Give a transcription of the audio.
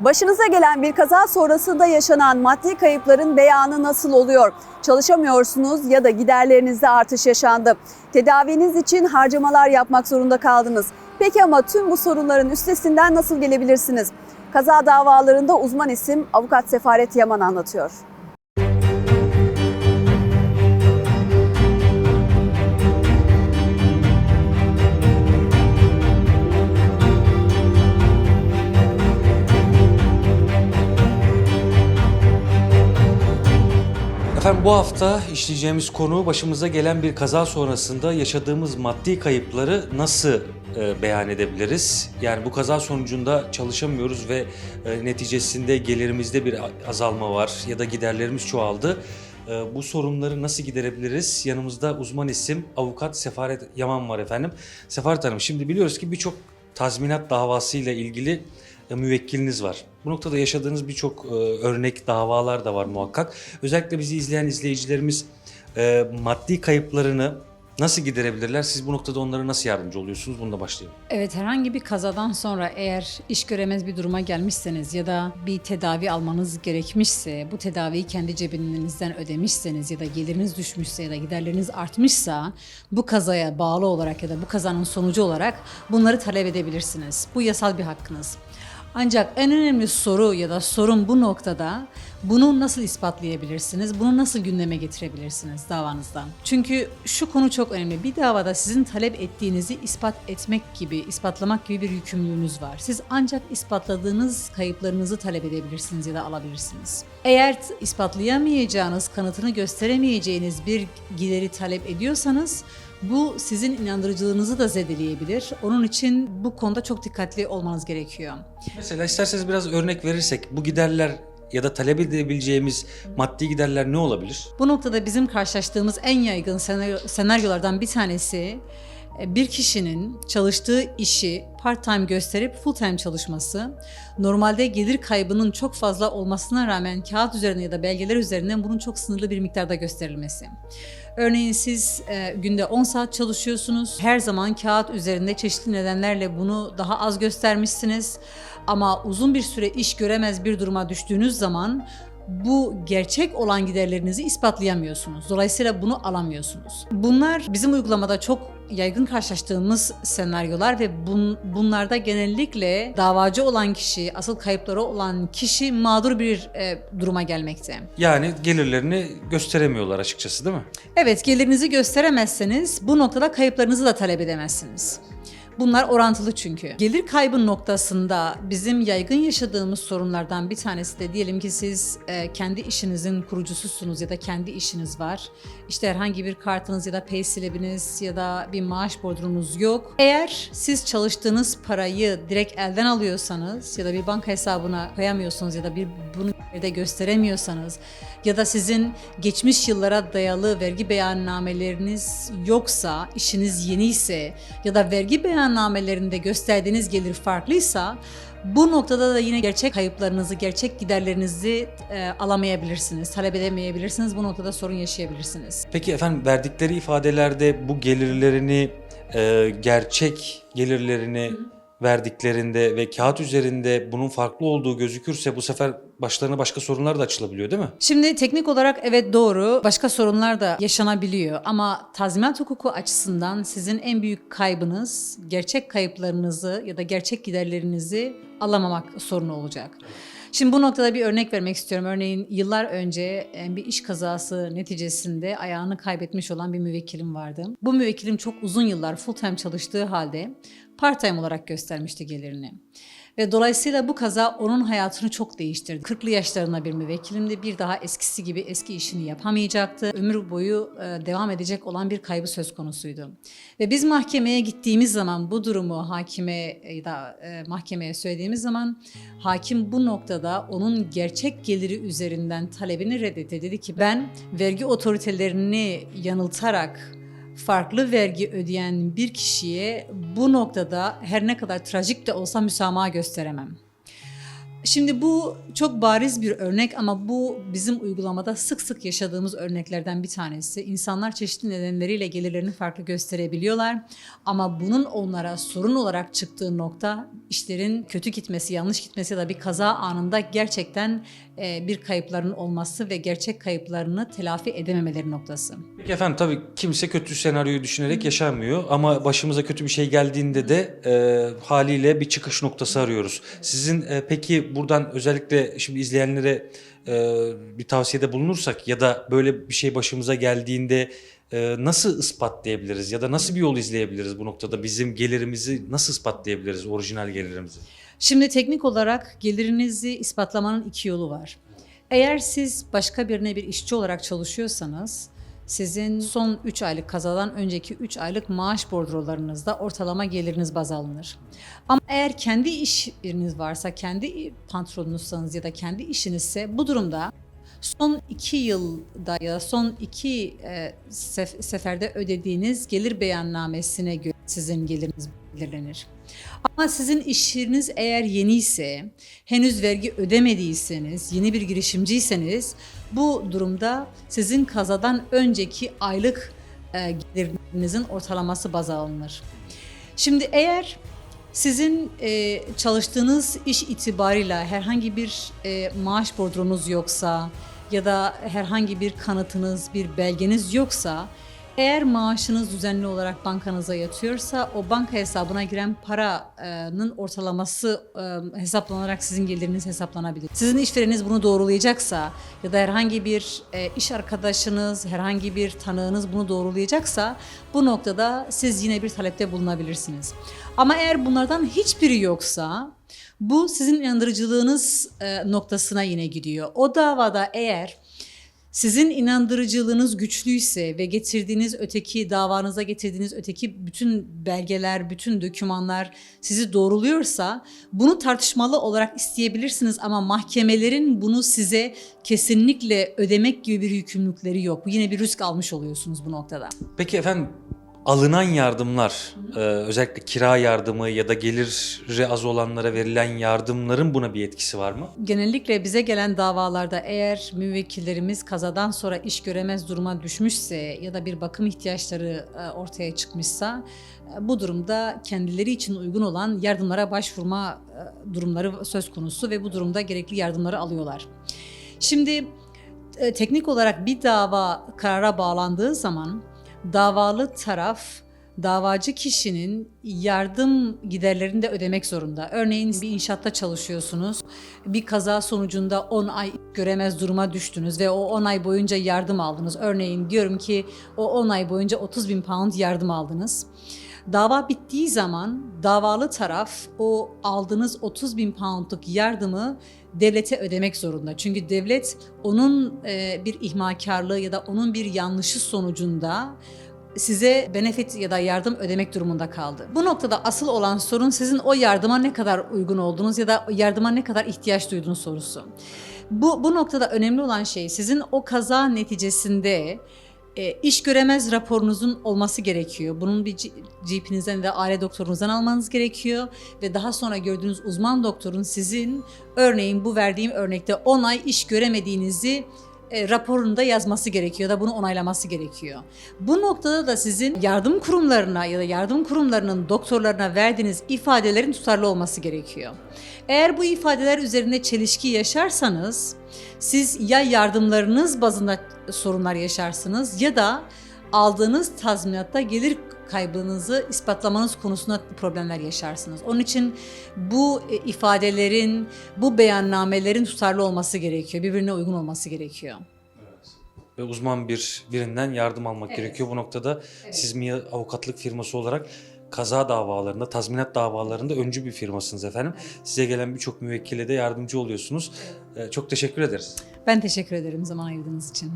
Başınıza gelen bir kaza sonrasında yaşanan maddi kayıpların beyanı nasıl oluyor? Çalışamıyorsunuz ya da giderlerinizde artış yaşandı. Tedaviniz için harcamalar yapmak zorunda kaldınız. Peki ama tüm bu sorunların üstesinden nasıl gelebilirsiniz? Kaza davalarında uzman isim avukat Sefaret Yaman anlatıyor. Efendim bu hafta işleyeceğimiz konu başımıza gelen bir kaza sonrasında yaşadığımız maddi kayıpları nasıl e, beyan edebiliriz? Yani bu kaza sonucunda çalışamıyoruz ve e, neticesinde gelirimizde bir azalma var ya da giderlerimiz çoğaldı. E, bu sorunları nasıl giderebiliriz? Yanımızda uzman isim avukat Sefaret Yaman var efendim. Sefaret Hanım şimdi biliyoruz ki birçok tazminat davasıyla ilgili müvekkiliniz var. Bu noktada yaşadığınız birçok e, örnek davalar da var muhakkak. Özellikle bizi izleyen izleyicilerimiz e, maddi kayıplarını nasıl giderebilirler? Siz bu noktada onlara nasıl yardımcı oluyorsunuz? Bununla başlayalım. Evet herhangi bir kazadan sonra eğer iş göremez bir duruma gelmişseniz ya da bir tedavi almanız gerekmişse, bu tedaviyi kendi cebinizden ödemişseniz ya da geliriniz düşmüşse ya da giderleriniz artmışsa bu kazaya bağlı olarak ya da bu kazanın sonucu olarak bunları talep edebilirsiniz. Bu yasal bir hakkınız. Ancak en önemli soru ya da sorun bu noktada bunu nasıl ispatlayabilirsiniz? Bunu nasıl gündeme getirebilirsiniz davanızda? Çünkü şu konu çok önemli. Bir davada sizin talep ettiğinizi ispat etmek gibi, ispatlamak gibi bir yükümlülüğünüz var. Siz ancak ispatladığınız kayıplarınızı talep edebilirsiniz ya da alabilirsiniz. Eğer ispatlayamayacağınız, kanıtını gösteremeyeceğiniz bir gideri talep ediyorsanız bu sizin inandırıcılığınızı da zedeleyebilir. Onun için bu konuda çok dikkatli olmanız gerekiyor. Mesela isterseniz biraz örnek verirsek bu giderler ya da talep edebileceğimiz maddi giderler ne olabilir? Bu noktada bizim karşılaştığımız en yaygın senaryo, senaryolardan bir tanesi bir kişinin çalıştığı işi part-time gösterip full-time çalışması, normalde gelir kaybının çok fazla olmasına rağmen kağıt üzerinde ya da belgeler üzerinden bunun çok sınırlı bir miktarda gösterilmesi. Örneğin siz e, günde 10 saat çalışıyorsunuz. Her zaman kağıt üzerinde çeşitli nedenlerle bunu daha az göstermişsiniz. Ama uzun bir süre iş göremez bir duruma düştüğünüz zaman bu gerçek olan giderlerinizi ispatlayamıyorsunuz. Dolayısıyla bunu alamıyorsunuz. Bunlar bizim uygulamada çok yaygın karşılaştığımız senaryolar ve bun, bunlarda genellikle davacı olan kişi, asıl kayıpları olan kişi mağdur bir e, duruma gelmekte. Yani gelirlerini gösteremiyorlar açıkçası değil mi? Evet, gelirinizi gösteremezseniz bu noktada kayıplarınızı da talep edemezsiniz. Bunlar orantılı çünkü. Gelir kaybı noktasında bizim yaygın yaşadığımız sorunlardan bir tanesi de diyelim ki siz e, kendi işinizin kurucususunuz ya da kendi işiniz var. İşte herhangi bir kartınız ya da pay slibiniz ya da bir maaş bordronuz yok. Eğer siz çalıştığınız parayı direkt elden alıyorsanız ya da bir banka hesabına koyamıyorsunuz ya da bir bunu de gösteremiyorsanız ya da sizin geçmiş yıllara dayalı vergi beyannameleriniz yoksa, işiniz yeni ise ya da vergi beyannamelerinde gösterdiğiniz gelir farklıysa bu noktada da yine gerçek kayıplarınızı, gerçek giderlerinizi e, alamayabilirsiniz, talep edemeyebilirsiniz. Bu noktada sorun yaşayabilirsiniz. Peki efendim verdikleri ifadelerde bu gelirlerini e, gerçek gelirlerini verdiklerinde ve kağıt üzerinde bunun farklı olduğu gözükürse bu sefer başlarına başka sorunlar da açılabiliyor değil mi? Şimdi teknik olarak evet doğru başka sorunlar da yaşanabiliyor ama tazminat hukuku açısından sizin en büyük kaybınız gerçek kayıplarınızı ya da gerçek giderlerinizi alamamak sorunu olacak. Şimdi bu noktada bir örnek vermek istiyorum. Örneğin yıllar önce e, bir iş kazası neticesinde ayağını kaybetmiş olan bir müvekkilim vardı. Bu müvekkilim çok uzun yıllar full time çalıştığı halde part time olarak göstermişti gelirini. Ve dolayısıyla bu kaza onun hayatını çok değiştirdi. 40'lı yaşlarında bir müvekkilimdi. Bir daha eskisi gibi eski işini yapamayacaktı. Ömür boyu e, devam edecek olan bir kaybı söz konusuydu. Ve biz mahkemeye gittiğimiz zaman bu durumu hakime ya da e, mahkemeye söylediğimiz zaman hakim bu noktada onun gerçek geliri üzerinden talebini reddetti. Dedi ki ben vergi otoritelerini yanıltarak farklı vergi ödeyen bir kişiye bu noktada her ne kadar trajik de olsa müsamaha gösteremem. Şimdi bu çok bariz bir örnek ama bu bizim uygulamada sık sık yaşadığımız örneklerden bir tanesi. İnsanlar çeşitli nedenleriyle gelirlerini farklı gösterebiliyorlar ama bunun onlara sorun olarak çıktığı nokta işlerin kötü gitmesi, yanlış gitmesi ya da bir kaza anında gerçekten e, bir kayıpların olması ve gerçek kayıplarını telafi edememeleri noktası. Peki efendim tabii kimse kötü senaryoyu düşünerek yaşamıyor ama başımıza kötü bir şey geldiğinde de e, haliyle bir çıkış noktası arıyoruz. Sizin e, peki buradan özellikle şimdi izleyenlere e, bir tavsiyede bulunursak ya da böyle bir şey başımıza geldiğinde e, nasıl ispatlayabiliriz ya da nasıl bir yol izleyebiliriz bu noktada bizim gelirimizi nasıl ispatlayabiliriz orijinal gelirimizi? Şimdi teknik olarak gelirinizi ispatlamanın iki yolu var. Eğer siz başka birine bir işçi olarak çalışıyorsanız sizin son 3 aylık kazadan önceki 3 aylık maaş bordrolarınızda ortalama geliriniz baz alınır. Ama eğer kendi iş yeriniz varsa, kendi patronunuzsanız ya da kendi işinizse bu durumda son 2 yılda ya son 2 seferde ödediğiniz gelir beyannamesine göre sizin geliriniz belirlenir. Ama sizin işiniz eğer yeni ise, henüz vergi ödemediyseniz, yeni bir girişimciyseniz bu durumda sizin kazadan önceki aylık e, gelirinizin ortalaması baz alınır. Şimdi eğer sizin e, çalıştığınız iş itibarıyla herhangi bir e, maaş bordronuz yoksa ya da herhangi bir kanıtınız, bir belgeniz yoksa eğer maaşınız düzenli olarak bankanıza yatıyorsa o banka hesabına giren paranın ortalaması hesaplanarak sizin geliriniz hesaplanabilir. Sizin işvereniniz bunu doğrulayacaksa ya da herhangi bir iş arkadaşınız, herhangi bir tanığınız bunu doğrulayacaksa bu noktada siz yine bir talepte bulunabilirsiniz. Ama eğer bunlardan hiçbiri yoksa bu sizin inandırıcılığınız noktasına yine gidiyor. O davada eğer sizin inandırıcılığınız güçlüyse ve getirdiğiniz öteki davanıza getirdiğiniz öteki bütün belgeler, bütün dokümanlar sizi doğruluyorsa bunu tartışmalı olarak isteyebilirsiniz ama mahkemelerin bunu size kesinlikle ödemek gibi bir yükümlülükleri yok. Yine bir risk almış oluyorsunuz bu noktada. Peki efendim alınan yardımlar e, özellikle kira yardımı ya da geliri az olanlara verilen yardımların buna bir etkisi var mı? Genellikle bize gelen davalarda eğer müvekkillerimiz kazadan sonra iş göremez duruma düşmüşse ya da bir bakım ihtiyaçları e, ortaya çıkmışsa e, bu durumda kendileri için uygun olan yardımlara başvurma e, durumları söz konusu ve bu durumda gerekli yardımları alıyorlar. Şimdi e, teknik olarak bir dava karara bağlandığı zaman davalı taraf davacı kişinin yardım giderlerini de ödemek zorunda. Örneğin bir inşaatta çalışıyorsunuz. Bir kaza sonucunda 10 ay göremez duruma düştünüz ve o 10 ay boyunca yardım aldınız. Örneğin diyorum ki o 10 ay boyunca 30 bin pound yardım aldınız. Dava bittiği zaman davalı taraf o aldığınız 30 bin poundluk yardımı devlete ödemek zorunda. Çünkü devlet onun e, bir ihmalkarlığı ya da onun bir yanlışı sonucunda size benefit ya da yardım ödemek durumunda kaldı. Bu noktada asıl olan sorun sizin o yardıma ne kadar uygun olduğunuz ya da yardıma ne kadar ihtiyaç duyduğunuz sorusu. Bu, bu noktada önemli olan şey sizin o kaza neticesinde e, iş göremez raporunuzun olması gerekiyor. Bunun bir GP'nizden ve aile doktorunuzdan almanız gerekiyor ve daha sonra gördüğünüz uzman doktorun sizin örneğin bu verdiğim örnekte 10 ay iş göremediğinizi e, raporunda yazması gerekiyor da bunu onaylaması gerekiyor. Bu noktada da sizin yardım kurumlarına ya da yardım kurumlarının doktorlarına verdiğiniz ifadelerin tutarlı olması gerekiyor. Eğer bu ifadeler üzerinde çelişki yaşarsanız siz ya yardımlarınız bazında sorunlar yaşarsınız ya da aldığınız tazminatta gelir kaybınızı ispatlamanız konusunda problemler yaşarsınız. Onun için bu e, ifadelerin, bu beyannamelerin tutarlı olması gerekiyor. Birbirine uygun olması gerekiyor. Ve uzman bir birinden yardım almak gerekiyor. Bu noktada siz MİA avukatlık firması olarak kaza davalarında, tazminat davalarında öncü bir firmasınız efendim. Size gelen birçok müvekkile de yardımcı oluyorsunuz. Ee, Çok teşekkür ederiz. Ben teşekkür ederim zaman ayırdığınız için.